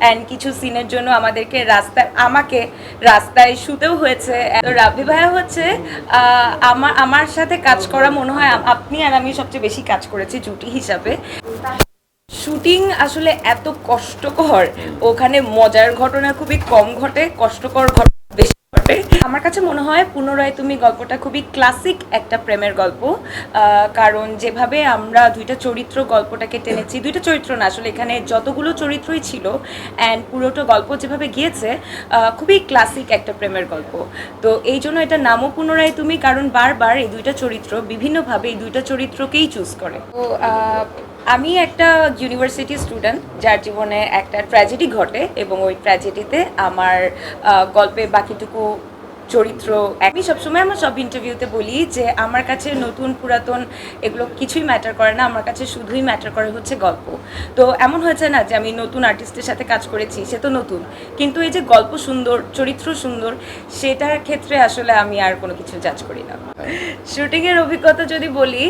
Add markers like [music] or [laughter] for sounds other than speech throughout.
And কিছু সিনের জন্য আমাদেরকে রাস্তায়, আমাকে রাস্তায় শুতেও হয়েছে। তো রাব্বি ভাইয়া হচ্ছে আমার আমার সাথে কাজ করা মনে হয় আপনি আর আমি সবচেয়ে বেশি কাজ করেছি জুটি হিসাবে। শুটিং আসলে এত কষ্টকর। ওখানে মজার ঘটনা খুবই কম ঘটে, কষ্টকর ঘটনা ঘটে আমার কাছে মনে হয় পুনরায় তুমি গল্পটা খুবই ক্লাসিক একটা প্রেমের গল্প কারণ যেভাবে আমরা দুইটা চরিত্র গল্পটাকে টেনেছি, দুইটা চরিত্র না, আসলে এখানে যতগুলো চরিত্রই ছিল অ্যান্ড পুরোটা গল্প যেভাবে গিয়েছে খুবই ক্লাসিক একটা প্রেমের গল্প। তো এই জন্য এটা নামও পুনরায় তুমি, কারণ বারবার এই দুইটা চরিত্র, বিভিন্নভাবে এই দুইটা চরিত্রকেই চুজ করে। তো আমি একটা ইউনিভার্সিটি স্টুডেন্ট যার জীবনে একটা ট্র্যাজেডি ঘটে এবং ওই ট্র্যাজেডিতে আমার গল্পের গল্পে বাকিটুকু চরিত্র, আমি সবসময় আমার সব ইন্টারভিউতে বলি যে আমার কাছে নতুন, পুরাতন এগুলো কিছুই ম্যাটার করে না, আমার কাছে শুধুই ম্যাটার করে হচ্ছে গল্প। তো এমন হয়েছে না যে আমি নতুন আর্টিস্টের সাথে কাজ করেছি, সে তো নতুন। কিন্তু এই যে গল্প সুন্দর, চরিত্র সুন্দর, সেটার ক্ষেত্রে আসলে আমি আর কোনো কিছু জাজ করি না। শুটিংয়ের অভিজ্ঞতা যদি বলি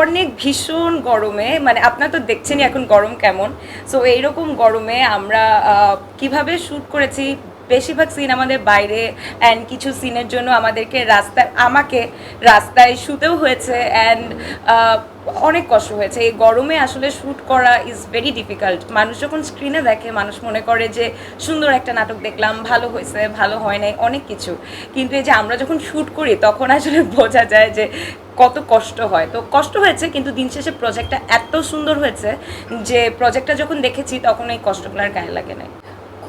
অনেক ভীষণ গরমে মানে আপনার তো দেখছেনই এখন গরম কেমন। সো এইরকম গরমে আমরা কীভাবে শ্যুট করেছি বেশিরভাগ সিন আমাদের বাইরে অ্যান্ড কিছু সিনের জন্য আমাদেরকে রাস্তায়, আমাকে রাস্তায় শুতেও হয়েছে অ্যান্ড অনেক কষ্ট হয়েছে। এই গরমে আসলে শ্যুট করা ইজ ভেরি ডিফিকাল্ট মানুষ যখন স্ক্রিনে দেখে, মানুষ মনে করে যে, সুন্দর একটা নাটক দেখলাম, ভালো হয়েছে, ভালো হয় নাই, অনেক কিছু। কিন্তু এই যে আমরা যখন শ্যুট করি, তখন আসলে [laughs] বোঝা যায় যে, কত কষ্ট হয়। তো কষ্ট হয়েছে, কিন্তু দিন শেষে প্রজেক্টটা এত সুন্দর হয়েছে যে প্রজেক্টটা যখন দেখেছি, তখন এই কষ্টগুলো আর গায়ে লাগে নাই।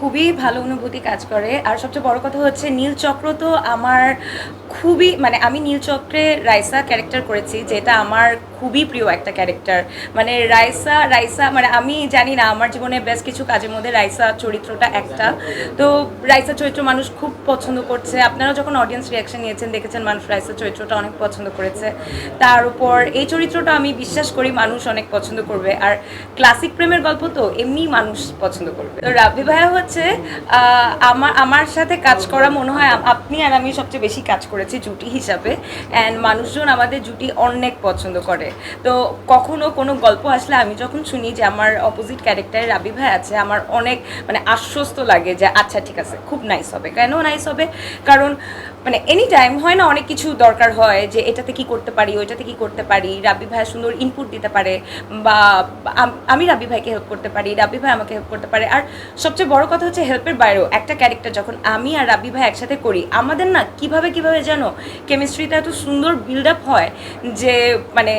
খুবই ভালো অনুভূতি কাজ করে। আর সবচেয়ে বড় কথা হচ্ছে নীলচক্র তো আমার খুবই মানে আমি নীলচক্রে রাইসা ক্যারেক্টার করেছি, যেটা আমার খুবই প্রিয় একটা ক্যারেক্টার মানে রাইসা রাইসা মানে আমি জানি না, আমার জীবনে বেশ কিছু কাজের মধ্যে রাইসা চরিত্রটা একটা। তো রাইসা চরিত্র মানুষ খুব পছন্দ করছে। আপনারা যখন অডিয়েন্স রিয়াকশন নিয়েছেন, দেখেছেন মানুষ রাইসা চরিত্রটা অনেক পছন্দ করেছে। তার উপর এই চরিত্রটা আমি বিশ্বাস করি মানুষ অনেক পছন্দ করবে। আর ক্লাসিক প্রেমের গল্প তো এমনি মানুষ পছন্দ করবে। তো রাব্বি ভাইয়া হচ্ছে আমার আমার সাথে কাজ করা মনে হয় আপনি আর আমি সবচেয়ে বেশি কাজ করেছি জুটি হিসাবে। অ্যান্ড মানুষজন আমাদের জুটি অনেক পছন্দ করে। তো কখনো কোনো গল্প আসলে আমি যখন শুনি যে আমার অপোজিট ক্যারেক্টারে রাবি ভাই আছে, আমার অনেক মানে আশ্বস্ত লাগে যে আচ্ছা ঠিক আছে, খুব নাইস হবে। কেন নাইস হবে? কারণ মানে এনি টাইম হয় না, অনেক কিছু দরকার হয় যে, এটাতে কি করতে পারি, ওইটাতে কি করতে পারি? রাবি ভাই সুন্দর ইনপুট দিতে পারে, বা আমি রাবি ভাইকে হেল্প করতে পারি, রাবি ভাই আমাকে হেল্প করতে পারে। আর সবচেয়ে বড় কথা হচ্ছে হেল্পের বাইরেও একটা ক্যারেক্টার যখন আমি আর রাবি ভাই একসাথে করি, আমাদের না কীভাবে কীভাবে জানো কেমিস্ট্রিটা এত সুন্দর বিল্ড আপ হয় যে মানে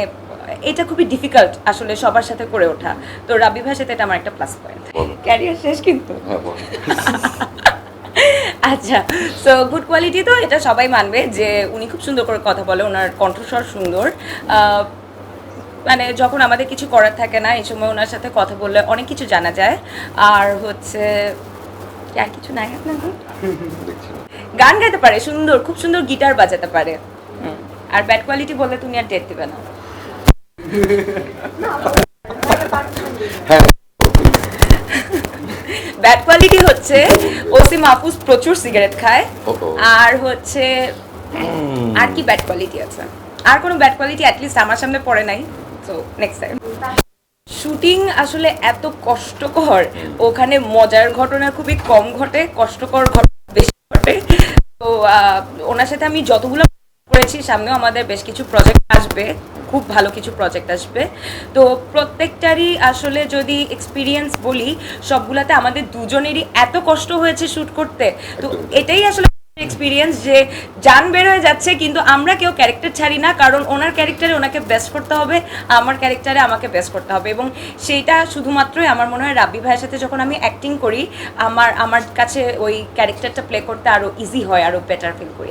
এটা খুবই ডিফিকাল্ট আসলে সবার সাথে করে ওঠা। তো রাবি ভাইয়ের সাথে এটা আমার একটা প্লাস পয়েন্ট ক্যারিয়ার শেষ কিন্তু? হ্যাঁ [laughs] আচ্ছা সো গুড কোয়ালিটি তো এটা সবাই মানবে যে উনি খুব সুন্দর করে কথা বলে ওনার কণ্ঠস্বর সুন্দর। মানে যখন আমাদের কিছু করার থাকে না এই সময় ওনার সাথে কথা বললে অনেক কিছু জানা যায়। আর হচ্ছে আর কিছু নাই আপনার? গান গাইতে পারে সুন্দর খুব সুন্দর গিটার বাজাতে পারে। আর ব্যাড কোয়ালিটি বললে তুমি আর ডেট দিবে না। হ্যাঁ। ব্যাড কোয়ালিটি হচ্ছে ওসি মাহফুজ প্রচুর সিগারেট খায়। আর হচ্ছে আর কি ব্যাড কোয়ালিটি আছে? আর কোনো ব্যাড কোয়ালিটি অ্যাটলিস্ট আমার সামনে পড়ে নাই তো নেক্সট টাইম শুটিং আসলে এত কষ্টকর। ওখানে মজার ঘটনা খুবই কম ঘটে কষ্টকর ঘটনা বেশি ঘটে। তো ওনার সাথে আমি যতগুলো করেছি সামনেও আমাদের বেশ কিছু প্রজেক্ট আসবে। খুব ভালো কিছু প্রজেক্ট আসবে। তো প্রত্যেকটারই আসলে যদি এক্সপিরিয়েন্স বলি সবগুলাতে আমাদের দুজনেরই এত কষ্ট হয়েছে শ্যুট করতে। তো এটাই আসলে এক্সপিরিয়েন্স যে জান বের হয়ে যাচ্ছে কিন্তু আমরা কেউ ক্যারেক্টার ছাড়ি না কারণ ওনার ক্যারেক্টারে ওনাকে বেস্ট করতে হবে আমার ক্যারেক্টারে আমাকে বেস্ট করতে হবে। এবং সেইটা শুধুমাত্রই আমার মনে হয় রাব্বি ভাইয়ের সাথে যখন আমি অ্যাক্টিং করি আমার আমার কাছে ওই ক্যারেক্টারটা প্লে করতে আরও ইজি হয় আরও বেটার ফিল করি।